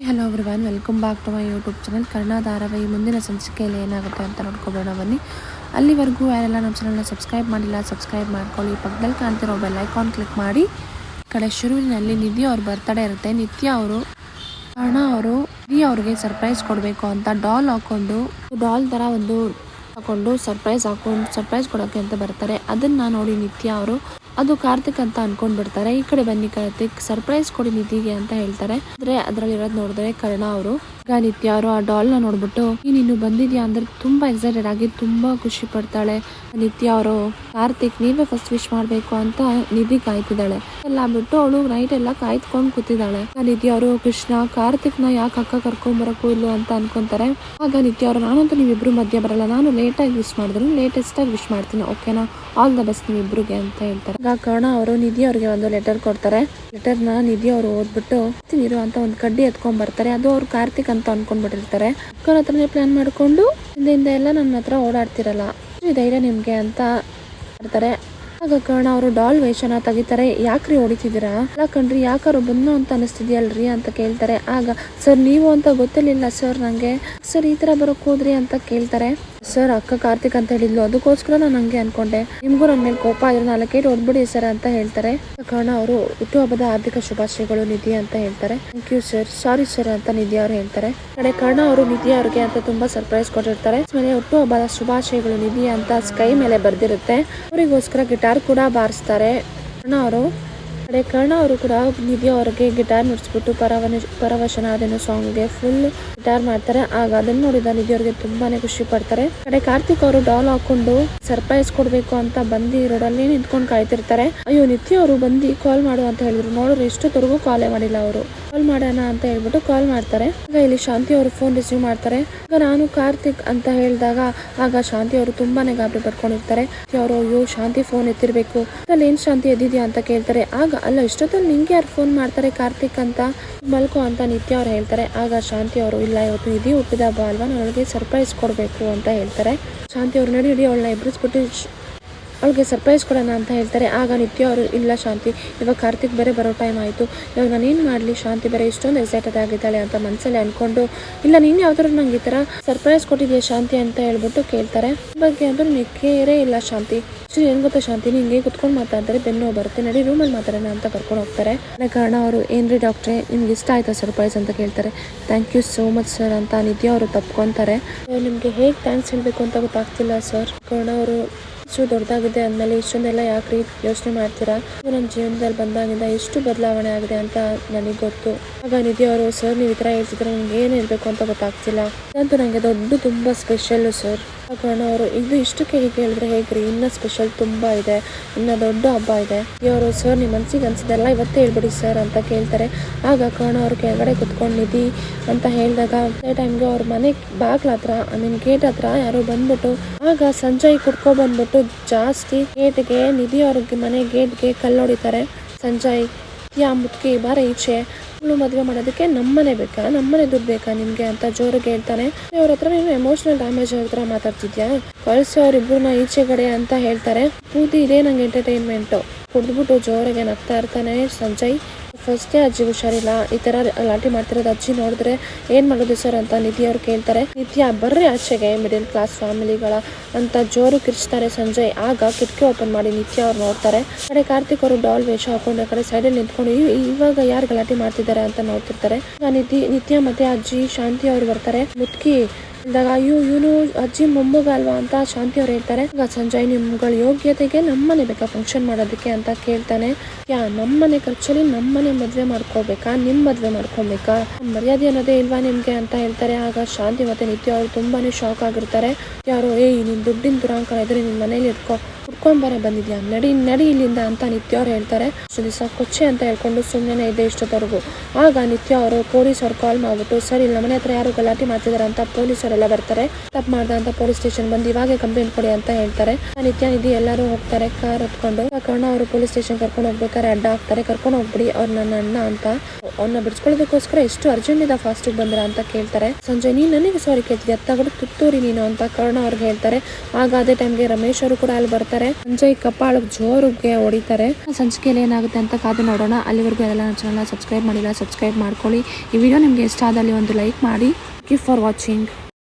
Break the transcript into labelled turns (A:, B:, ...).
A: Hello everyone welcome back to my YouTube channel Kannada ಧಾರಾವಾಹಿ ಮುಂದಿನ ಸಂಚಿಕೆಯಲ್ಲಿ ಏನಾಗುತ್ತೆ ಅಂತ ನೋಡ್ಕೊಬೋಣ ಬನ್ನಿ ಅಲ್ಲಿವರೆಗೂ ಯಾರೆಲ್ಲ ನಮ್ಮ ಚಾನಲ್ನ ಸಬ್ಸ್ಕ್ರೈಬ್ ಮಾಡಿಲ್ಲ ಸಬ್ಸ್ಕ್ರೈಬ್ ಮಾಡ್ಕೊಳ್ಳಿ. ಪಕ್ಕದಲ್ಲಿ ಕಾಣ್ತಿರೋ ಬೆಲ್ ಐಕಾನ್ ಕ್ಲಿಕ್ ಮಾಡಿ. ಕಡೆ ಶುರುವಿನಲ್ಲಿ ನಿಧಿ ಅವ್ರ ಬರ್ತಡೇ ಇರುತ್ತೆ. ನಿತ್ಯ ಅವರು ಕಾರಣ ಅವರು, ನಿಧಿ ಅವ್ರಿಗೆ ಸರ್ಪ್ರೈಸ್ ಕೊಡಬೇಕು ಅಂತ ಡಾಲ್ ಹಾಕೊಂಡು ಡಾಲ್ ಥರ ಒಂದು ಹಾಕೊಂಡು ಸರ್ಪ್ರೈಸ್ ಹಾಕೊಂಡು ಸರ್ಪ್ರೈಸ್ ಕೊಡೋಕ್ಕೆ ಅಂತ ಬರ್ತಾರೆ. ಅದನ್ನು ನೋಡಿ ನಿತ್ಯ ಅವರು ಅದು ಕಾರ್ತಿಕ್ ಅಂತ ಅನ್ಕೊಂಡ್ ಬಿಡ್ತಾರೆ ಈ ಕಡೆ ಬನ್ನಿ ಕಾರ್ತಿಕ್ ಸರ್ಪ್ರೈಸ್ ಕೊಡಿ ನಿಧಿಗೆ ಅಂತ ಹೇಳ್ತಾರೆ. ಅಂದ್ರೆ ಅದ್ರಲ್ಲಿ ಇರೋದ್ ನೋಡಿದ್ರೆ ಕರ್ಣ ಅವರು. ನಿತ್ಯ ಅವರು ಆ ಡಾಲ್ನ ನೋಡ್ಬಿಟ್ಟು, ನೀನು ಬಂದಿದ್ಯಾ? ಅಂದ್ರೆ ತುಂಬಾ ಎಕ್ಸೈಟೆಡ್ ಆಗಿ ತುಂಬಾ ಖುಷಿ ಪಡ್ತಾಳೆ. ನಿತ್ಯ ಅವರು, ಕಾರ್ತಿಕ್, ನೀವೇ ಫಸ್ಟ್ ವಿಶ್ ಮಾಡ್ಬೇಕು ಅಂತ ನಿಧಿ ಕಾಯ್ತಿದ್ದಾಳೆ. ಎಲ್ಲ ಬಿಟ್ಟು ಅವಳು ನೈಟ್ ಎಲ್ಲ ಕಾಯ್ತ್ಕೊಂಡ್ ಕೂತಿದ್ದಾಳೆ. ನಿಧಿ ಅವರು, ಕೃಷ್ಣ ಕಾರ್ತಿಕ್ನ ಯಾಕೆ ಅಕ್ಕ ಕರ್ಕೊಂಡ್ ಬರಕು ಇಲ್ಲೋ ಅಂತ ಅನ್ಕೊಂತಾರೆ. ಆಗ ನಿತ್ಯ ಅವರು, ನಾನಂತೂ ನೀವಿಬ್ರು ಮಧ್ಯ ಬರಲ್ಲ. ನಾನು ಲೇಟ್ ಆಗಿ ವಿಶ್ ಮಾಡಿದ್ರು. ಲೇಟೆಸ್ಟ್ ಆಗಿ ವಿಶ್ ಮಾಡ್ತೀನಿ. ಓಕೆನಾ ಆಲ್ ದ ಬೆಸ್ಟ್ ನೀವಿಬ್ರಿಗೆ, ಅಂತ ಹೇಳ್ತಾರೆ. ಕರ್ಣ ಅವರು ನಿಧಿ ಅವ್ರಿಗೆ ಒಂದು ಲೆಟರ್ ಕೊಡ್ತಾರೆ. ಲೆಟರ್ನ ನಿಧಿ ಅವರು ಓದ್ಬಿಟ್ಟು ನೀರು ಅಂತ ಒಂದು ಕಡ್ಡಿ ಎತ್ಕೊಂಡ್ ಬರ್ತಾರೆ. ಅದು ಅವ್ರು ಕಾರ್ತಿಕ್ ಅಂತ ಅನ್ಕೊಂಡ್ಬಿಟ್ಟಿರ್ತಾರೆ. ಅಕ್ಕನ ಹತ್ರನೇ ಪ್ಲಾನ್ ಮಾಡ್ಕೊಂಡು ಹಿಂದೆ ಎಲ್ಲ ನನ್ನ ಹತ್ರ ಓಡಾಡ್ತಿರಲ್ಲ. ಧೈರ್ಯ ನಿಮ್ಗೆ ಅಂತ ಬರ್ತಾರೆ ಆಗ ಕರ್ಣ ಅವರು ಡಾಲ್ ವೇಷನ ತೆಗಿತಾರೆ. ಯಾಕ್ರಿ ಹೊಡಿತಿದ್ದೀರಾ? ಅಲ್ಲ ಕಣ್ರಿ ಯಾಕಾರು ಬಂದು ಅಂತ ಅನಿಸ್ತಿದ್ಯಲ್ರಿ ಅಂತ ಕೇಳ್ತಾರೆ. ಆಗ, ಸರ್, ನೀವು ಅಂತ ಗೊತ್ತಿರ್ಲಿಲ್ಲ ಸರ್ ನಂಗೆ. ಸರ್, ಈ ತರ ಬರೋಕ್ ಹೋದ್ರಿ ಅಂತ ಕೇಳ್ತಾರೆ. ಸರ್, ಅಕ್ಕ ಕಾರ್ತಿಕ್ ಅಂತ ಹೇಳಿದ್ಲು. ಅದಕ್ಕೋಸ್ಕರ ನಾನು ಹಂಗೆ ಅನ್ಕೊಂಡೆ. ನಿಮ್ಗೂ ನನ್ನ ಮೇಲೆ ಕೋಪ ಇದ್ರೆ ನಾಲ್ಕೈದು ಹೊಡ್ಬಿಡಿ ಸರ್ ಅಂತ ಹೇಳ್ತಾರೆ. ಕಾರಣ ಅವರು ಹುಟ್ಟುಹಬ್ಬದ ಆರ್ಥಿಕ ಶುಭಾಶಯಗಳು ನಿಧಿ ಅಂತ ಹೇಳ್ತಾರೆ. Thank you sir sorry sir ಅಂತ ನಿಧಿ ಅವರು ಹೇಳ್ತಾರೆ. ಕಡೆ ಕಾರಣ ಅವರು ನಿಧಿ ಅವ್ರಿಗೆ ಅಂತ ತುಂಬಾ ಸರ್ಪ್ರೈಸ್ ಕೊಟ್ಟಿರ್ತಾರೆ. ಆಮೇಲೆ ಹುಟ್ಟುಹಬ್ಬದ ಶುಭಾಶಯಗಳು ನಿಧಿ ಅಂತ ಸ್ಕೈ ಮೇಲೆ ಬರ್ದಿರುತ್ತೆ. ಅವರಿಗೋಸ್ಕರ ಗಿಟಾರ್ ಕೂಡ ಬಾರಿಸ್ತಾರೆ. ಅವರು ಕಡೆ ಕರ್ಣ ಅವರು ಕೂಡ ನಿಧಿ ಅವ್ರಿಗೆ ಗಿಟಾರ್ ನುಡಿಸ್ಬಿಟ್ಟು ಪರವನ ಸಾಂಗ್ ಸಾಂಗ್ಗೆ ಫುಲ್ ಗಿಟಾರ್ ಮಾಡ್ತಾರೆ. ಆಗ ಅದನ್ನ ನೋಡಿದ ನಿಧಿ ಅವ್ರಿಗೆ ತುಂಬಾನೇ ಖುಷಿ ಪಡ್ತಾರೆ. ಕಡೆ ಕಾರ್ತಿಕ್ ಅವರು ಡಾಲ್ ಹಾಕೊಂಡು ಸರ್ಪ್ರೈಸ್ ಕೊಡ್ಬೇಕು ಅಂತ ಬಂದು ರೋಡಲ್ಲಿ ನಿಂತ್ಕೊಂಡು ಕಾಯ್ತಿರ್ತಾರೆ. ಅಯ್ಯೋ ನಿತ್ಯ ಅವರು ಬಂದು ಕಾಲ್ ಮಾಡು ಅಂತ ಹೇಳಿದ್ರು. ನೋಡಿದ್ರೆ ಎಷ್ಟೊತ್ತವರೆಗೂ ಕಾಲೇ ಮಾಡಿಲ್ಲ ಅವರು. ಕಾಲ್ ಮಾಡೋಣ ಅಂತ ಹೇಳ್ಬಿಟ್ಟು ಕಾಲ್ ಮಾಡ್ತಾರೆ. ಆಗ ಇಲ್ಲಿ ಶಾಂತಿ ಅವರು ಫೋನ್ ರಿಸೀವ್ ಮಾಡ್ತಾರೆ. ಆಗ ನಾನು ಕಾರ್ತಿಕ್ ಅಂತ ಹೇಳಿದಾಗ ಆಗ ಶಾಂತಿ ಅವರು ತುಂಬಾನೇ ಗಾಬರಿ ಪಡ್ಕೊಂಡಿರ್ತಾರೆ. ಅವರು, ಅಯ್ಯೋ, ಶಾಂತಿ ಫೋನ್ ಎತ್ತಿರ್ಬೇಕು. ಅಲ್ಲಿ ಏನ್ ಶಾಂತಿ ಎದ್ದಿದ್ಯಾ ಅಂತ ಕೇಳ್ತಾರೆ. ಆಗ ಅಲ್ಲ ಇಷ್ಟೊತ್ತಲ್ಲಿ ನಿಂಗೆ ಯಾರು ಫೋನ್ ಮಾಡ್ತಾರೆ ಕಾರ್ತಿಕ್ ಅಂತ? ಮಲ್ಕೋ ಅಂತ ನಿತ್ಯ ಅವ್ರು ಹೇಳ್ತಾರೆ. ಆಗ ಶಾಂತಿ ಅವರು, ಇಲ್ಲ, ಇವತ್ತು ಇದೀ ಹುಟ್ಟಿದ ಹಬ್ಬ ಅಲ್ವಾ ನನಗೆ ಸರ್ಪ್ರೈಸ್ ಕೊಡಬೇಕು ಅಂತ ಹೇಳ್ತಾರೆ. ಶಾಂತಿ ಅವರು ನಡಿ ಹಿಡಿ ಅವಳನ್ನ ಎಬ್ಬಿಸ್ಬಿಟ್ಟು ಅವಳಿಗೆ ಸರ್ಪ್ರೈಸ್ ಕೊಡೋಣ ಅಂತ ಹೇಳ್ತಾರೆ. ಆಗ ನಿತ್ಯ ಅವರು, ಇಲ್ಲ ಶಾಂತಿ, ಇವಾಗ ಕಾರ್ತಿಕ್ ಬೇರೆ ಬರೋ ಟೈಮ್ ಆಯಿತು. ಇವಾಗ ನಾನೇನು ಮಾಡಲಿ? ಶಾಂತಿ ಬೇರೆ ಇಷ್ಟೊಂದು ಎಕ್ಸೈಟೆಡ್ ಆಗಿದ್ದಾಳೆ ಅಂತ ಮನಸ್ಸಲ್ಲಿ ಅಂದ್ಕೊಂಡು ಇಲ್ಲ ನೀನು ಯಾವ್ದಾದ್ರು ನಂಗೆ ಈ ಥರ ಸರ್ಪ್ರೈಸ್ ಕೊಟ್ಟಿದ್ಯಾ ಶಾಂತಿ ಅಂತ ಹೇಳ್ಬಿಟ್ಟು ಕೇಳ್ತಾರೆ. ಬಗ್ಗೆ ಅಂದ್ರೆ ನಿಕ್ಕೇರೇ ಇಲ್ಲ ಶಾಂತಿ. ಸೊ ಏನು ಗೊತ್ತಾ ಶಾಂತಿ? ಹಿಂಗೆ ಕುತ್ಕೊಂಡು ಮಾತಾಡಿದ್ರೆ ಬೆನ್ನು ಬರುತ್ತೆ, ನಡಿ ರೂಮಲ್ಲಿ ಮಾತಾಡೋಣ ಅಂತ ಕರ್ಕೊಂಡು ಹೋಗ್ತಾರೆ. ಕಾರಣ ಅವರು ಏನ್ರಿ ಡಾಕ್ಟ್ರೆ ನಿಮ್ಗೆ ಇಷ್ಟ ಆಯ್ತಾ ಸರ್ಪ್ರೈಸ್ ಅಂತ ಕೇಳ್ತಾರೆ. Thank you so much sir ಅಂತ ನಿತ್ಯ ಅವರು ತಪ್ಕೊತಾರೆ. ನಿಮಗೆ ಹೇಗೆ ಥ್ಯಾಂಕ್ಸ್ ಹೇಳಬೇಕು ಅಂತ ಗೊತ್ತಾಗ್ತಿಲ್ಲ ಸರ್ ಕಾರಣ ಅವರು ಇಷ್ಟು ದೊಡ್ಡದಾಗಿದೆ ಅಂದಮೇಲೆ ಇಷ್ಟೊಂದೆಲ್ಲ ಯಾಕ್ರಿ ಯೋಚನೆ ಮಾಡ್ತೀರಾ? ನನ್ನ ಜೀವನದಲ್ಲಿ ಬಂದಾಗಿಂದ ಎಷ್ಟು ಬದಲಾವಣೆ ಆಗಿದೆ ಅಂತ ನನಗೆ ಗೊತ್ತು. ಆಗ ನಿಧಿ ಅವರು, ಸರ್, ನೀವು ಈ ಥರ ಹೇಳ್ತಿದ್ರೆ ನನಗೆ ಏನು ಇರಬೇಕು ಅಂತ ಗೊತ್ತಾಗ್ತಿಲ್ಲ. ಅಂತೂ ನನಗೆ ದೊಡ್ಡ ತುಂಬ ಸ್ಪೆಷಲ್ಲು, ಸರ್. ಕಾರಣ ಅವರು, ಇದು ಇಷ್ಟಕ್ಕೆ ಹೀಗೆ ಹೇಳಿದ್ರೆ ಹೇಗ್ರಿ? ಇನ್ನೂ ಸ್ಪೆಷಲ್ ತುಂಬ ಇದೆ. ಇನ್ನ ದೊಡ್ಡ ಹಬ್ಬ ಇದೆ. ಇವರು ಸರ್ ನಿಮ್ಮ ಮನಸ್ಸಿಗೆ ಅನಿಸಿದೆಲ್ಲ ಇವತ್ತೇ ಹೇಳ್ಬಿಡಿ, ಸರ್, ಅಂತ ಕೇಳ್ತಾರೆ. ಆಗ ಕಾರಣ ಅವರು ಕೆಳಗಡೆ ಕುತ್ಕೊಂಡು, ನಿಧಿ, ಅಂತ ಹೇಳಿದಾಗ ಅದೇ ಟೈಮ್ಗೆ ಅವ್ರ ಮನೆ ಬಾಗ್ಲ ಹತ್ರ ಐ ಮೀನ್ ಗೇಟ್ ಹತ್ರ ಯಾರೋ ಬಂದ್ಬಿಟ್ಟು, ಆಗ ಸಂಜಯ್ ಕುಡ್ಕೊ ಬಂದ್ಬಿಟ್ಟು ಜಾಸ್ತಿ. ಗೇಟ್ಗೆ, ನಿಧಿ ಅವ್ರಿಗೆ ಮನೆ ಗೇಟ್ಗೆ ಕಲ್ಲು ಹೊಡಿತಾರೆ ಸಂಜಯ್, ಯಾ ಮುತ್ಕಿ ಬಾರ ಈಚೆ. ಅವಳು ಮದುವೆ ಮಾಡೋದಕ್ಕೆ ನಮ್ಮನೆ ಬೇಕಾ? ನಮ್ಮನೆ ದುಡ್ಡು ಬೇಕಾ ನಿಮ್ಗೆ ಅಂತ ಜೋರಿಗೆ ಹೇಳ್ತಾನೆ. ಅವ್ರ ಹತ್ರ ನೀನು ಎಮೋಷನಲ್ ಡ್ಯಾಮೇಜ್ ಹತ್ರ ಮಾತಾಡ್ತಿದ್ಯಾ? ಕಳ್ಸಿ ಈಚೆ ಕಡೆ ಅಂತ ಹೇಳ್ತಾರೆ. ಕೂದಿ ಇದೇ ನಂಗೆ ಎಂಟರ್ಟೈನ್ಮೆಂಟು ಕುಡ್ದ್ಬಿಟ್ಟು ಜೋರಿಗೆ ನಗ್ತಾ ಇರ್ತಾನೆ ಸಂಜಯ್. ಫಸ್ಟೇ ಅಜ್ಜಿ ಹುಷಾರಿಲ್ಲ, ಈ ತರ ಲಾಟಿ ಮಾಡ್ತಿರೋದು ಅಜ್ಜಿ ನೋಡಿದ್ರೆ ಏನ್ ಮಾಡೋದು ಸರ್ ಅಂತ ನಿಧಿ ಅವ್ರು ಕೇಳ್ತಾರೆ. ನಿತ್ಯ ಬರ್ರಿ ಆಚೆಗೆ ಮಿಡಿಲ್ ಕ್ಲಾಸ್ ಫ್ಯಾಮಿಲಿಗಳ ಅಂತ ಜೋರು ಕಿರ್ಚ್ತಾರೆ ಸಂಜಯ್ ಆಗ ಕಿಟಕಿ ಓಪನ್ ಮಾಡಿ ನಿತ್ಯ ಅವ್ರು ನೋಡ್ತಾರೆ. ಕಡೆ ಕಾರ್ತಿಕ್ ಅವರು ಡಾಲ್ ವೇಷ ಹಾಕೊಂಡು ಆ ಕಡೆ ಅಲ್ಲಿ ನಿಂತ್ಕೊಂಡು, ಇವ್- ಇವಾಗ ಯಾರು ಗಲಾಟೆ ಮಾಡ್ತಿದ್ದಾರೆ ಅಂತ ನೋಡ್ತಿರ್ತಾರೆ. ನಿತ್ಯ ನಿತ್ಯ ಮತ್ತೆ ಅಜ್ಜಿ, ಶಾಂತಿ ಅವ್ರು ಬರ್ತಾರೆ. ಮುತ್ಕಿ ಇಲ್ದಾಗ ಅಯ್ಯೋ, ಇವನು ಅಜ್ಜಿ ಮೊಮ್ಮಗ ಅಲ್ವಾ ಅಂತ ಶಾಂತಿ ಅವ್ರು ಹೇಳ್ತಾರೆ. ಸಂಜಯ್, ನಿಮ್ಗಳ ಯೋಗ್ಯತೆಗೆ ನಮ್ಮನೆ ಬೇಕಾ ಫಂಕ್ಷನ್ ಮಾಡೋದಕ್ಕೆ ಅಂತ ಕೇಳ್ತಾನೆ. ಯಾ, ನಮ್ಮನೆ ಖರ್ಚಲ್ಲಿ ನಮ್ಮನೆ ಮದ್ವೆ ಮಾಡ್ಕೋಬೇಕಾ ನಿಮ್ ಮದ್ವೆ ಮಾಡ್ಕೊಬೇಕಾ ಮರ್ಯಾದೆ ಅನ್ನೋದೇ ಇಲ್ವಾ ನಿಮ್ಗೆ ಅಂತ ಹೇಳ್ತಾರೆ. ಆಗ ಶಾಂತಿ ಮತ್ತೆ ನಿತ್ಯ ಅವರು ತುಂಬಾನೇ ಶಾಕ್ ಆಗಿರ್ತಾರೆ. ಯಾರು, ಏಯ್, ನಿನ್ ದುಡ್ಡಿನ ದುರಾಂಕ ಇದ್ರೆ ನಿನ್ ಮನೇಲಿ ಇಟ್ಕೋ ಕುಡ್ಕೊಂಡ್ ಬರ ಬಂದಿದ್ಯಾ? ನಡಿ ನಡಿ ಇಲ್ಲಿಂದ ಅಂತ ನಿತ್ಯ ಅವ್ರು ಹೇಳ್ತಾರೆ. ಸೊ ದಿವಸ ಕೊಚ್ಚೆ ಅಂತ ಹೇಳ್ಕೊಂಡು ಸುಮ್ಮನೆ ಇದೆ ಇಷ್ಟೊತ್ತವರೆಗೂ. ಆಗ ನಿತ್ಯ ಅವರು ಪೊಲೀಸ್ ಅವ್ರು ಕಾಲ್ ಮಾಡ್ಬಿಟ್ಟು, ಸರ್, ಇಲ್ಲಿ ಮನೆ ಹತ್ರ ಯಾರು ಗಲಾಟೆ ಮಾಡ್ತಿದಾರೆ ಅಂತ ಪೊಲೀಸರೆಲ್ಲ ಬರ್ತಾರೆ. ತಪ್ಪು ಮಾಡ್ದ ಅಂತ ಪೊಲೀಸ್ ಸ್ಟೇಷನ್ ಬಂದು ಇವಾಗೆ ಕಂಪ್ಲೇಂಟ್ ಕೊಡಿ ಅಂತ ಹೇಳ್ತಾರೆ. ನಿತ್ಯ ನಿಧಿ ಎಲ್ಲರೂ ಹೋಗ್ತಾರೆ ಕಾರ್ ಹತ್ಕೊಂಡು. ಕಾರಣ ಅವರು ಪೊಲೀಸ್ ಸ್ಟೇಷನ್ ಕರ್ಕೊಂಡು ಹೋಗ್ಬೇಕಾದ್ರೆ ಅಡ್ಡ ಹಾಕ್ತಾರೆ. ಕರ್ಕೊಂಡು ಹೋಗ್ಬಿಡಿ ಅವ್ರ ನನ್ನ ಅಣ್ಣ ಅಂತ. ಅವ್ನ ಬಿಡ್ಸ್ಕೊಳ್ಳೋದಕ್ಕೋಸ್ಕರ ಎಷ್ಟು ಅರ್ಜೆಂಟ್ ಇದೆ ಫಾಸ್ಟ್ ಬಂದ್ರ ಅಂತ ಕೇಳ್ತಾರೆ. ಸಂಜೆ ನೀನ್ ನನಗೆ ಸಾರಿ ಕೇಳ್ತಿದ್ಯಾ? ತಗಡು ತುತ್ತೂರಿ ನೀನು ಅಂತ ಕರ್ಣ ಅವ್ರಿಗೆ ಹೇಳ್ತಾರೆ. ಆಗ ಅದೇ ಟೈಮ್ಗೆ ರಮೇಶ್ ಅವರು ಕೂಡ ಅಲ್ಲಿ ಬರ್ತಾರೆ. ಸಂಜಯ್ ಕಪಾಳಕ್ಕೆ ಜೋರಿಗೆ ಹೊಡಿತಾರೆ. ಸಂಚಿಕೆಯಲ್ಲಿ ಏನಾಗುತ್ತೆ ಅಂತ ಕಾದು ನೋಡೋಣ. ಅಲ್ಲಿವರೆಗೂ ಎಲ್ಲ ನನ್ನ ಚಾನಲ್ನ ಸಬ್ಸ್ಕ್ರೈಬ್ ಮಾಡಿಲ್ಲ ಸಬ್ಸ್ಕ್ರೈಬ್ ಮಾಡ್ಕೊಳ್ಳಿ. ಈ ವಿಡಿಯೋ ನಿಮಗೆ ಇಷ್ಟ ಆದಲ್ಲಿ ಒಂದು ಲೈಕ್ ಮಾಡಿ. ಗಿಫ್ ಫಾರ್ ವಾಚಿಂಗ್